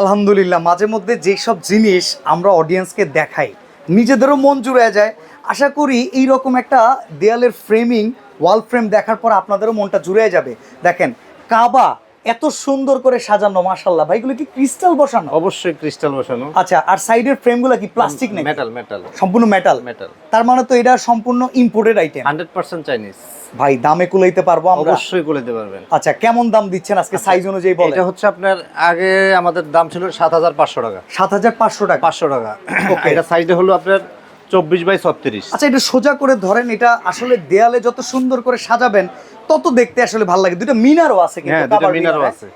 আলহামদুলিল্লাহ মাঝে মধ্যে যেসব জিনিস আমরা অডিয়েন্সকে দেখাই নিজেদেরও মন জুড়ে যায়। আশা করি এই রকম একটা দেয়ালের ফ্রেমিং ওয়াল ফ্রেম দেখার পর আপনাদেরও মনটা জুড়ে যাবে। দেখেন কাবা এত সুন্দর করে সাজানো মাশাল্লাহ ভাই এগুলো কি ক্রিস্টাল বসানো? অবশ্যই ক্রিস্টাল বসানো। আচ্ছা আর সাইডের ফ্রেমগুলো কি প্লাস্টিক নাকি? মেটাল মেটাল সম্পূর্ণ মেটাল মেটাল তার মানে তো এটা সম্পূর্ণ imported item hundred percent Chinese ভাই দামে কুলাইতে পারব আমরা? অবশ্যই কুলাইতে পারবেন। আচ্ছা কেমন দাম দিচ্ছেন আজকে সাইজ অনুযায়ী বলেন? এটা হচ্ছে আপনার আগে আমাদের দাম ছিল সাত হাজার পাঁচশো টাকা। সাত হাজার পাঁচশো টাকা? পাঁচশো টাকা। এটা সাইজে হলো আপনার চব্বিশ বাই ছত্রিশ। আচ্ছা এটা সোজা করে ধরেন এটা আসলে দেয়ালে যত সুন্দর করে সাজাবেন তত দেখতে আসলে ভালো লাগে। দুটো মিনারও আছে কিন্তু হ্যাঁ দুটো মিনারও আছে।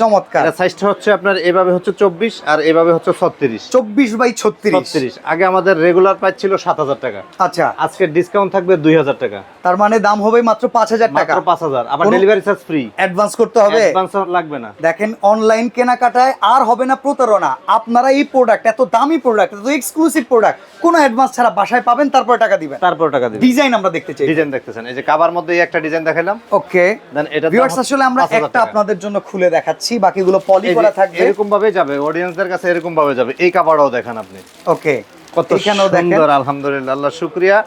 চমৎকার। সাইজটা হচ্ছে আপনার এভাবে হচ্ছে চব্বিশ আর এভাবে হচ্ছে ছত্রিশ। চব্বিশ বাই ছত্রিশ। আগে আমাদের রেগুলার প্রাইস ছিল সাত হাজার টাকা। আচ্ছা। আজকে ডিসকাউন্ট থাকবে দুই হাজার টাকা। তার মানে দাম হবে মাত্র পাঁচ হাজার টাকা। পাঁচ হাজার। আবার ডেলিভারি চার্জ ফ্রি অ্যাডভান্স করতে হবে। অ্যাডভান্স লাগবে না। দেখেন অনলাইন কেনাকাটায় আর হবে না প্রতারণা। আপনারা এই প্রোডাক্ট এত দামি প্রোডাক্ট এত এক্সক্লুসিভ প্রোডাক্ট কোনো অ্যাডভান্স ছাড়া বাসায় পাবেন তারপর টাকা দিবেন। তারপর টাকা দিবে ডিজাইন আমরা দেখতে চাই। ডিজাইন দেখতেছেন। এই যে কাবার মধ্যে একটা ডিজাইন দেখালাম ওকে দেন এটা ভিউয়ার্স আসলে আমরা একটা আপনাদের জন্য খুলে দেখাচ্ছি। বাকিগুলো পলি করা থাকবে। এরকম ভাবে যাবে অডিয়েন্সদের কাছে এরকম ভাবে যাবে। এই কাপড়টাও দেখেন আপনি। ওকে কত সুন্দর আলহামদুলিল্লাহ আল্লাহ শুক্রিয়া।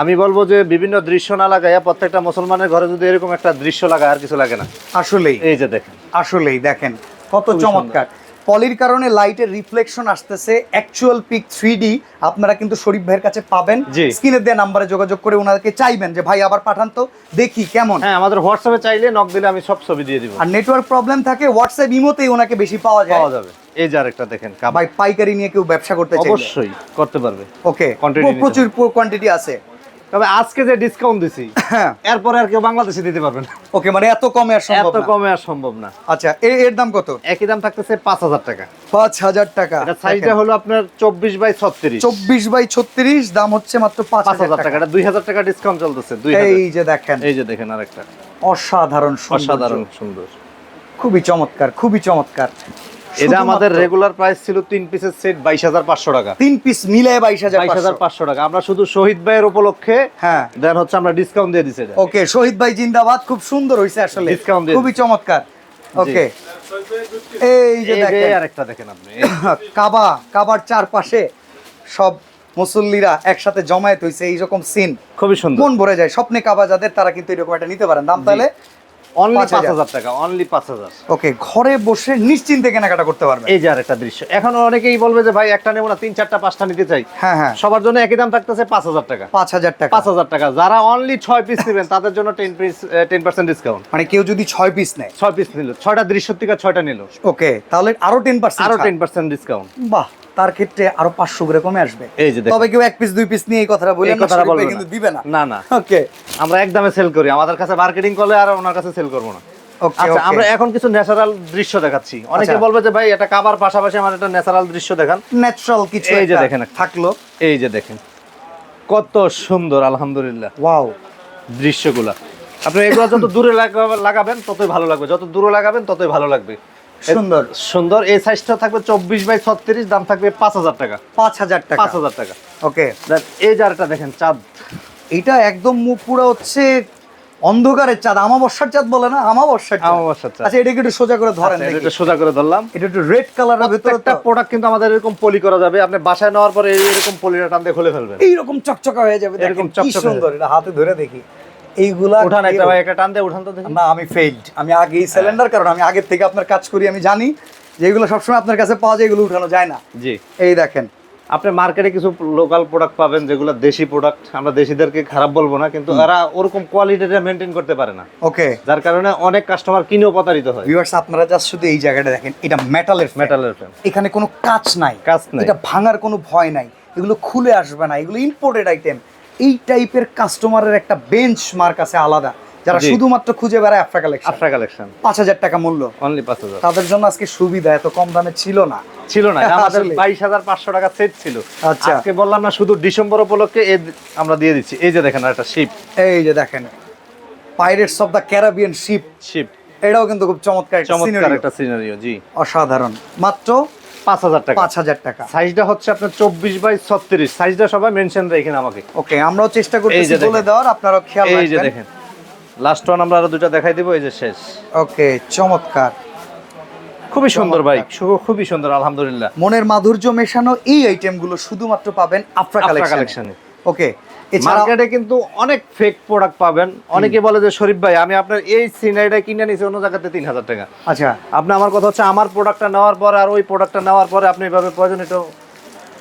আমি বলব যে বিভিন্ন দৃশ্য না লাগাইয়া প্রত্যেকটা মুসলমানের ঘরে যদি এরকম একটা দৃশ্য লাগায় আর কিছু লাগে না। আসলেই। এই যে দেখেন। আসলেই দেখেন কত চমৎকার। পলির কারণে লাইটের রিফ্লেকশন আসতেছে। অ্যাকচুয়াল পিক থ্রি আপনারা কিন্তু শরীফ ভাইয়ের কাছে পাবেন। জি। স্ক্রিনে দেওয়া নাম্বারে যোগাযোগ করে ওনাদেরকে চাইবেন যে ভাই আবার পাঠান তো দেখি কেমন। হ্যাঁ আমাদের হোয়াটসঅ্যাপে চাইলে নক দিলে আমি সব ছবি দিয়ে দিব। আর নেটওয়ার্ক প্রবলেম থাকে হোয়াটসঅ্যাপ ইমোতেই ওনাকে বেশি পাওয়া যায়। পাওয়া যাবে। এই যে আরেকটা দেখেন ভাই পাইকারি নিয়ে কেউ ব্যবসা করতে চাইলে। অবশ্যই করতে পারবে। ওকে প্রচুর কোয়ান্টিটি আছে। তবে আজকে যে ডিসকাউন্ট দিছি হ্যাঁ। এরপরে আর কেউ বাংলাদেশে দিতে পারবে না। ওকে মানে এত কমে আর সম্ভব এত কমে আর সম্ভব না। আচ্ছা এ- এর দাম কত? একই দাম থাকতেছে পাঁচ হাজার টাকা। পাঁচ হাজার টাকা। এটা সাইজটা হলো আপনার চব্বিশ বাই ছত্রিশ। চব্বিশ বাই ছত্রিশ দাম হচ্ছে মাত্র পাঁচ হাজার টাকা। এটা দুই হাজার টাকা ডিসকাউন্ট চলতেছে দুই এই যে দেখেন। এই যে দেখেন আরেকটা। অসাধারণ সুন্দর অসাধারণ সুন্দর। খুবই চমৎকার খুবই চমৎকার। এটা আমাদের রেগুলার প্রাইস ছিল তিন পিসের সেট বাইশ হাজার পাঁচশো টাকা। তিন পিস মিলে বাইশ হাজার বাইশ হাজার পাঁচশো টাকা। আমরা শুধু শহীদ ভাইয়ের উপলক্ষে হ্যাঁ। দেন হচ্ছে আমরা ডিসকাউন্ট দিয়ে দিচ্ছি ওকে শহীদ ভাই জিন্দাবাদ খুব সুন্দর হয়েছে আসলে। দিয়ে খুবই চমৎকার। ওকে এই যে এই যে দেখেন। আরেকটা দেখেন আপনি। কাবা কাবার চারপাশে সব মুসল্লিরা একসাথে জমায়েত হয়েছে এইরকম সিন খুবই সুন্দর। মন ভরে যায়। স্বপ্নে কাবা যাদের তারা কিন্তু এরকম একটা নিতে পারেন। দাম তাহলে অনলি পাঁচ হাজার। টাকা অনলি পাঁচ হাজার। ওকে ঘরে বসে নিশ্চিন্তে কেনাকাটা করতে পারবেন। এই যে আরেকটা দৃশ্য। এখন অনেকেই বলবে যে ভাই একটা নেব না তিন চারটা পাঁচটা নিতে চাই। হ্যাঁ হ্যাঁ। সবার জন্য একই দাম থাকতেছে পাঁচ হাজার টাকা। পাঁচ হাজার টাকা। পাঁচ হাজার টাকা। যারা অনলি ছয় পিস নেবেন তাদের জন্য ten piece ten percent discount মানে কেউ যদি ছয় পিস নেয়। ছয় পিস নিল। ছয়টা দৃশ্য থেকে ছয়টা নিল। ওকে তাহলে আরও টেন পার্সেন্ট আরও টেন পার্সেন্ট ডিসকাউন্ট বাহ। তার ক্ষেত্রে আরও পাঁচশো করে কমে আসবে। এই যে তবে কেউ এক পিস দুই পিস নিয়ে এই কথাটা বলে কথাটা বলবে কিন্তু দিবে না। না না। ওকে আমরা একদমে সেল করি। আমাদের কাছে মার্কেটিং করলে আর ওনার কাছে সেল করব না। আচ্ছা আমরা এখন কিছু ন্যাচারাল দৃশ্য দেখাচ্ছি। অনেকে আচ্ছা। বলবে যে ভাই এটা কাবার পাশাপাশি আমার একটা ন্যাচারাল দৃশ্য দেখান। ন্যাচারাল কিছু এই যে দেখেন থাকল। এই যে দেখেন। কত সুন্দর আলহামদুলিল্লাহ। ওয়াও দৃশ্যগুলা। আপনি এগুলো যত দূরে লাগা- লাগাবেন ততই ভালো লাগবে। যত দূরে লাগাবেন ততই ভালো লাগবে। সুন্দর। সুন্দর। এই সাইজটা থাকবে চব্বিশ বাই ছত্রিশ দাম থাকবে পাঁচ হাজার টাকা। পাঁচ হাজার টাকা। পাঁচ হাজার টাকা। ওকে। এই জারটা দেখেন চাঁদ। এটা একদম পুরো হচ্ছে অন্ধকারের চাঁদ আমাবস্যার চাঁদ বলে না? আমাবস্যার চাঁদ। আমাবস্যার চাঁদ। আচ্ছা এটাকে একটু সোজা করে ধরেন আচ্ছা, এটা সোজা করে ধরলাম। এটা একটু রেড কালারের ভেতরে প্রত্যেকটা প্রোডাক্ট কিন্তু আমাদের এরকম পলি করা যাবে। আপনি বাসায় নেওয়ার পরে এরকম পলিটা টান দিয়ে খুলে ফেলবেন। এইরকম চকচকা হয়ে যাবে। এরকম চকচকে সুন্দর এটা হাতে ধরে দেখি। এইগুলা উঠান একটা ভাই একটা টান দিয়ে উঠান তো না আমি ফেইল্ড আমি আগে এই সিলিন্ডার কারণ আমি আগের থেকে আপনার কাজ করি আমি জানি যে এগুলো সবসময় আপনার কাছে পাওয়া যায় এগুলো উঠানো যায় না। জি। এই দেখেন। আপনি মার্কেটে কিছু লোকাল প্রোডাক্ট পাবেন যেগুলো দেশি প্রোডাক্ট আমরা দেশিদেরকে খারাপ বলব না কিন্তু এরা ওরকম কোয়ালিটিটা মেনটেন করতে পারে না। ওকে। যার কারণে অনেক কাস্টমার কিনেও প্রতারিত হয়। ভিউয়ার্স আপনারা জাস্ট শুধু এই জায়গাটা দেখেন এটা মেটালের মেটালের এখানে কোনো কাজ নাই। কাজ নাই। এটা ভাঙার কোনো ভয় নাই। এগুলো খুলে আসবে না। এগুলো ইম্পোর্টেড আইটেম এই টাইপের কাস্টমারের একটা বেঞ্চ মার্ক আছে আলাদা যারা শুধুমাত্র খুঁজে বেড়ায় আফ্রা কালেকশন আফ্রা কালেকশন পাঁচ হাজার টাকা মূল্য। অনলি পাঁচ হাজার। তাদের জন্য আজকে সুবিধা এত কম দামে ছিল না। ছিল না আমাদের। বাইশ হাজার পাঁচশো টাকা সেট ছিল। আচ্ছা। আজকে বললাম না শুধু ডিসেম্বর উপলক্ষে এ আমরা দিয়ে দিচ্ছি। এই যে দেখেন একটা শিপ এই যে দেখেন pirates of the Caribbean ship ship এটাও কিন্তু খুব চমৎকার চমৎকার একটা সিনারিও জি। অসাধারণ। মাত্র পাঁচ হাজার টাকা। পাঁচ হাজার টাকা। সাইজটা হচ্ছে আপনার চব্বিশ বাই ছত্রিশ। সাইজটা সবাই মেনশন রেখেন আমাকে। ওকে আমরাও চেষ্টা। বলে দেওয়ার খেয়াল এই যে দেখেন। লাস্ট ওয়ান আমরা আরও দুটা দেখাই দিব এই যে শেষ। ওকে চমৎকার। খুবই সুন্দর বাইক খুবই সুন্দর আলহামদুলিল্লাহ। মনের মাধুর্য মেশানো এই আইটেমগুলো শুধুমাত্র পাবেন আফরা কালেকশনে ওকে মার্কেটে কিন্তু অনেক ফেক প্রোডাক্ট পাবেন। অনেকে বলে যে শরীফ ভাই আমি আপনার এই সিনারিটা কিনে নিয়েছি অন্য জায়গাতে তিন হাজার টাকা। আচ্ছা। আপনি আমার কথা হচ্ছে আমার প্রোডাক্টটা নেওয়ার পরে আর ওই প্রোডাক্টটা নেওয়ার পরে আপনি এভাবে প্রয়োজন একটু দেখবেন।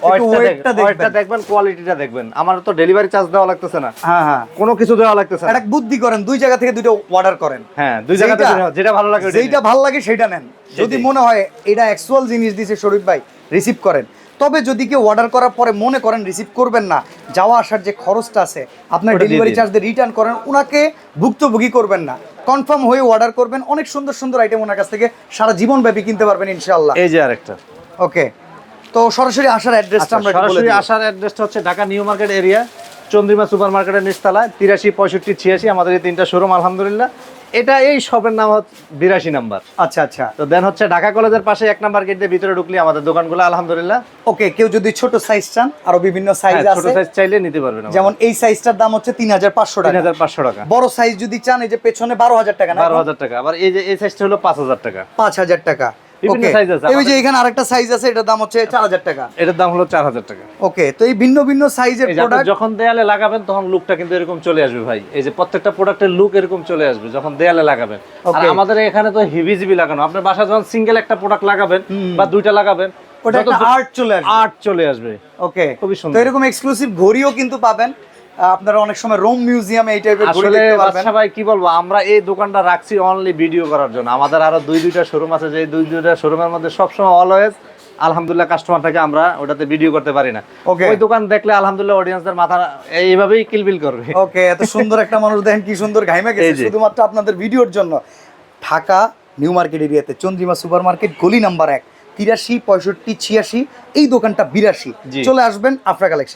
ওয়েটটা দেখবেন কোয়ালিটিটা দেখবেন আমার তো ডেলিভারি চার্জ দেওয়া লাগতেছে না। হ্যাঁ হ্যাঁ। কোনো কিছু দেওয়া লাগতেছে না। একটা বুদ্ধি করেন দুই জায়গা থেকে দুটো অর্ডার করেন। হ্যাঁ দুই জায়গাতে যেটা- যেটা- যেটা ভালো লাগে যেটা ভালো লাগে সেটা নেন। যদি মনে হয় এটা অ্যাকচুয়াল জিনিস দিছে শরীফ ভাই রিসিভ করেন। তবে যদি কেউ অর্ডার করার পরে মনে করেন রিসিভ করবেন না যাওয়া আসার যে খরচটা আছে আপনার ডেলিভারি চার্জ দিয়ে রিটার্ন করেন ওনাকে ভুক্তভোগী করবেন না। কনফার্ম হয়ে অর্ডার করবেন অনেক সুন্দর সুন্দর আইটেম ওনার কাছ থেকে সারা জীবন ব্যাপী কিনতে পারবেন ইনশাআল্লাহ। এই যে আরেকটা। ওকে তো সরাসরি আসার অ্যাড্রেসটা আচ্ছা, আমরা সরাসরি আসার অ্যাড্রেসটা হচ্ছে Dhaka new market area Chandrima super মার্কেটের নিচতলায় তিরাশি পঁয়ষট্টি ছিয়াশি আমাদের এই তিনটা শোরুম আলহামদুলিল্লাহ। এটা এই শপের নাম হচ্ছে বিরাশি নাম্বার। আচ্ছা আচ্ছা। তো দেন হচ্ছে ঢাকা কলেজের পাশে এক নাম্বার গেট দিয়ে ভিতরে ঢুকলে আমাদের দোকানগুলো আলহামদুলিল্লাহ। ওকে কেউ যদি ছোট সাইজ চান আরও বিভিন্ন সাইজ হ্যাঁ, ছোট সাইজ চাইলে নিতে পারবেন যেমন এই সাইজটার দাম হচ্ছে তিন হাজার পাঁচশো তিন টাকা হাজার পাঁচশো টাকা। বড় সাইজ যদি চান এই যে পেছনে বারো হাজার টাকা না? বারো হাজার টাকা। আবার এই যে এই সাইজটা হলো পাঁচ হাজার টাকা। পাঁচ হাজার টাকা। বিভিন্ন ওকে আছে এই যে আমাদের। এখানে আরেকটা সাইজ আছে এটার দাম হচ্ছে চার হাজার টাকা। এটার দাম হলো চার হাজার টাকা। ওকে তো এই ভিন্ন সাইজের প্রোডাক্ট যখন দেয়ালে লাগাবেন তখন লুকটা কিন্তু এরকম চলে আসবে ভাই। এই যে প্রত্যেকটা প্রোডাক্টের লুক এরকম চলে আসবে যখন দেয়ালে লাগাবেন। আর আমাদের এখানে তো হিবি জিবি লাগানো। আপনার বাসা যখন সিঙ্গেল একটা প্রোডাক্ট লাগাবেন বা দুইটা লাগাবেন ওটা একটা আর্ট চলে আসবে। আর্ট চলে আসবে। ওকে খুবই সুন্দর। এরকম এক্সক্লুসিভ ঘড়িও কিন্তু পাবেন। আপনারা অনেক সময় রোম মিউজিয়ামে এই টাইপের আসলে দেখতে পারবেন। বাদশা ভাই কি বলব? আমরা এই দোকানটা রাখছি অনলি ভিডিও করার জন্য। আমাদের আরও দুই দুইটা শোরুম আছে। যে দুই দুইটা শোরুমের মধ্যে সবসময় অলওয়েজ আলহামদুলিল্লাহ কাস্টমারটাকে আমরা ওটাতে ভিডিও করতে পারি না। Okay. ওই দোকান দেখলে আলহামদুলিল্লাহ অডিয়েন্সদের মাথা এইভাবেই কিলবিল করবে। ওকে এত সুন্দর একটা মানুষ দেখেন কি সুন্দর ঘাইমে গেছে শুধুমাত্র আপনাদের ভিডিওর জন্য। ঢাকা নিউ মার্কেট এরিয়াতে চন্দ্রিমা সুপার মার্কেট গলি নাম্বার এক তিরাশি পঁয়ষট্টি ছিয়াশি এই দোকানটা বিরাশি। চলে আসবেন আফরা কালেকশন